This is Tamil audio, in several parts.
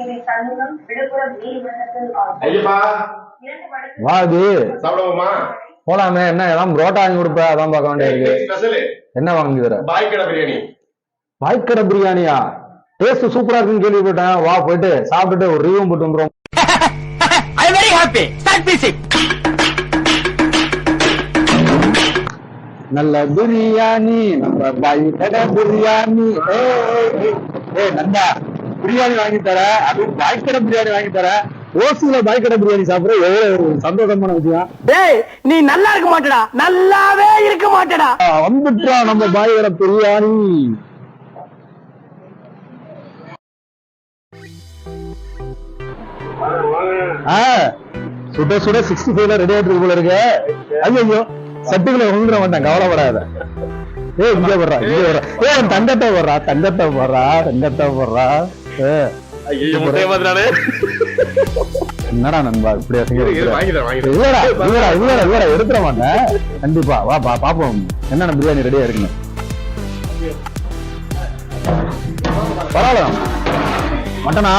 திரு சண்முகம் விழுப்புரம் நீதிமன்றத்தில் ஆஜர். ஐயப்பா. இரண்டு வழக்கு வா அது சாப்பிடுவோமா? போலாமே என்ன எல்லாம் புரோட்டா வாங்கி கொடுப்ப அதான் பார்க்க வேண்டியது ஸ்பெஷல் என்ன வாங்கி தர பாய் கடை பிரியாணி. வாய்க்கடை பிரியாணியா? டேஸ்ட் சூப்பரா இருக்குன்னு கேள்விப்பட்டேன். வா போயிட்டு சாப்பிட்டுட்டு ஒரு ரிவ்யூ போட்டு வந்துரும் I very happy start music நல்ல பிரியாணி நம்ம பாய் கடை பிரியாணி. ஏய், ஏய் நந்தா பிரியாணி வாங்கி தர அது பாய்க்கடை பிரியாணி வாங்கி தர ஓசியில பாய்க்கடை பிரியாணி சாப்பிட எவ்வளவு ஒரு சந்தோஷமான விஷயம். டேய் நீ நல்லா இருக்க மாட்டடா. நல்லாவே இருக்க மாட்டடா. வந்துட்டா நம்ம பாய்கடை பிரியாணி. சுட சுட சிக்ஸ்டி ஃபைவ்ல ரெடி ஆயிட்டு போல இருக்கு. ஐயோ சட்டுக்குள்ள விழுந்துட மாட்டேன் கவலைப்படாத. ஏய் இங்க வர்றா இங்க வர்றா அவன் தங்கத்தை போடுறா தங்கத்தை போடுறா தங்கத்தை போடுறா. என்னடா நண்பா இப்படி இல்லடா இல்லடா இல்லடா இல்லடா எடுத்துட மாட்டேன். கண்டிப்பா வா பா பாப்போம். என்னென்ன பிரியாணி ரெடியா இருக்குன்னு பரவாயில்ல. மட்டனா?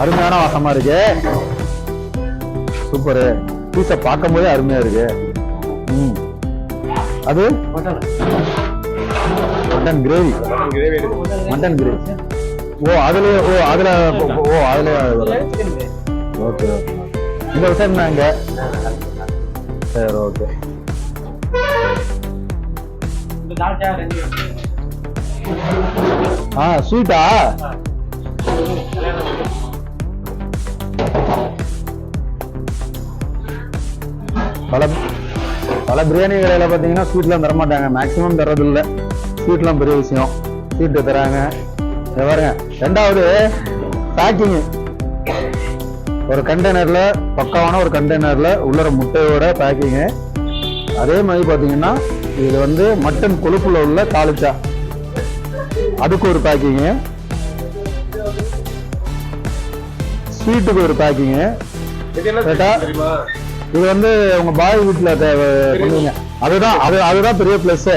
அருமையான வாசமா இருக்கு. சூப்பரு. பீஸ பார்க்கும் போதே அருமையா இருக்கு. ம். அது? Mutton gravy. மட்டன் கிரேவி ஓ அதுல ஓ அதுல ஓ அதுல ஓகே ஓகே. இந்த விஷயம் என்னங்க சரி ஓகே. ஆ ஸ்வீட்டா பல பல பிரியாணி கடையில பாத்தீங்கன்னா ஸ்வீட்லாம் தர மாட்டாங்க மேக்ஸிமம் தர்றது ஸ்வீட்லாம் பெரிய விஷயம். ஸ்வீட் தராங்க. பாருங்க. ரெண்டாவது பேக்கிங் ஒரு கண்டெய்னர்ல பக்காவான ஒரு கண்டெய்னர்ல உள்ளர முட்டையோட பேக்கிங் அதே மாதிரி பாத்தீங்கன்னா இது வந்து மட்டன் கொழுப்புல உள்ள தாளிச்சா. அதுக்கு ஒரு பேக்கிங் ஸ்வீட்டுக்கு ஒரு பேக்கிங் இது வந்து உங்க பாய் வீட்டுல தே- பண்ணுவீங்க. அதுதான் அது அதுதான் பெரிய பிளஸ்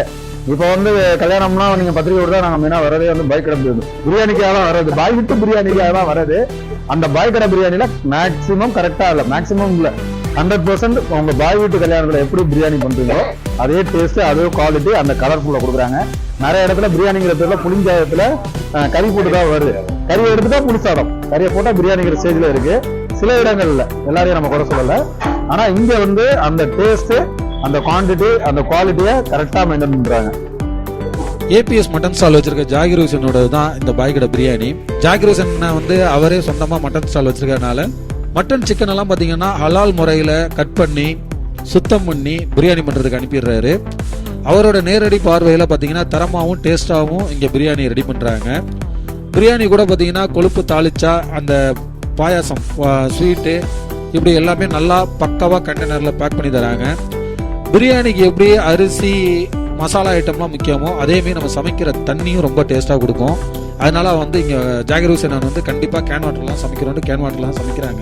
இப்போ வந்து கல்யாணம்னா நீங்க பத்திரிக்கை தான் நாங்க மெயினா வரதே வந்து பாய் கடை பிரியாணி. பிரியாணிக்காக தான் வர்றது பாய் விட்டு பிரியாணிக்காக தான் வர்றது. அந்த பாய் கடை பிரியாணில மேக்ஸிமம் கரெக்டா இல்ல மேக்சிமம் இல்ல. ஹண்ட்ரட் பர்சன்ட் உங்க பாய் வீட்டு கல்யாணத்துல எப்படி பிரியாணி பண்றீங்களோ அதே டேஸ்ட் அதே குவாலிட்டி அந்த கலர்ஃபுல்ல கொடுக்குறாங்க. நிறைய இடத்துல பிரியாணிங்கிற பேர்ல புளிஞ்சாயத்துல கறி போட்டு தான் வருது. கறி எடுத்துட்டா புளிசாதம். கறியை போட்டா பிரியாணிங்கிற ஸ்டேஜ்ல இருக்கு. சில இடங்கள்ல எல்லாரையும் நம்ம குறை சொல்லல. ஆனா இங்க வந்து அந்த டேஸ்ட் அந்த குவாண்டிட்டி அந்த குவாலிட்டியை கரெக்டாக மெயின்டைன் பண்ணுறாங்க ஏபிஎஸ் மட்டன் ஸ்டால் வச்சிருக்க ஜாகிர் ஹுசனோட தான் இந்த பாய்கடை பிரியாணி. ஜாகிர் ஹுசன் வந்து அவரே சொந்தமாக மட்டன் ஸ்டால் வச்சிருக்கனால மட்டன் சிக்கன் எல்லாம் பார்த்தீங்கன்னா ஹலால் முறையில் கட் பண்ணி சுத்தம் பண்ணி பிரியாணி பண்ணுறதுக்கு அனுப்பிடுறாரு. அவரோட நேரடி பார்வையில் பார்த்தீங்கன்னா தரமாகவும் டேஸ்ட்டாகவும் இங்கே பிரியாணி ரெடி பண்ணுறாங்க பிரியாணி கூட பார்த்தீங்கன்னா கொழுப்பு தாளிச்சா அந்த பாயாசம் ஸ்வீட்டு இப்படி எல்லாமே நல்லா பக்காவாக கண்டெய்னரில் பேக் பண்ணி தராங்க. பிரியாணிக்கு எப்படி அரிசி மசாலா ஐட்டம்லாம் முக்கியமோ அதேமாரி நம்ம சமைக்கிற தண்ணியும் ரொம்ப டேஸ்ட்டாக கொடுக்கும். அதனால் வந்து இங்கே ஜாகிர் ஹுசேன் வந்து கண்டிப்பாக கேன் வாட்டர்லாம் சமைக்கிறோம் கேன் வாட்டர்லாம் சமைக்கிறாங்க.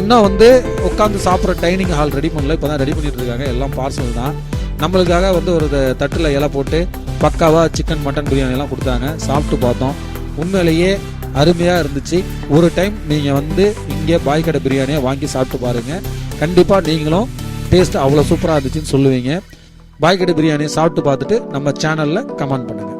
இன்னும் வந்து உட்காந்து சாப்பிட்ற டைனிங் ஹால் ரெடி பண்ணல இப்போ தான் ரெடி பண்ணிட்டு இருக்காங்க. எல்லாம் பார்சல் தான். நம்மளுக்காக வந்து ஒரு தட்டில் இலை போட்டு பக்காவாக சிக்கன் மட்டன் பிரியாணிலாம் கொடுத்தாங்க. சாப்பிட்டு பார்த்தோம். உண்மையிலேயே அருமையாக இருந்துச்சு. ஒரு டைம் நீங்கள் வந்து இங்கே பாய்கடை பிரியாணியை வாங்கி சாப்பிட்டு பாருங்கள் கண்டிப்பாக நீங்களும் டேஸ்ட் அவ்வளோ சூப்பராக இருந்துச்சுன்னு சொல்லுவீங்க. பாய் பிரியாணி பிரியாணியை சாப்பிட்டு பார்த்துட்டு நம்ம சேனலில் கமெண்ட் பண்ணுங்கள்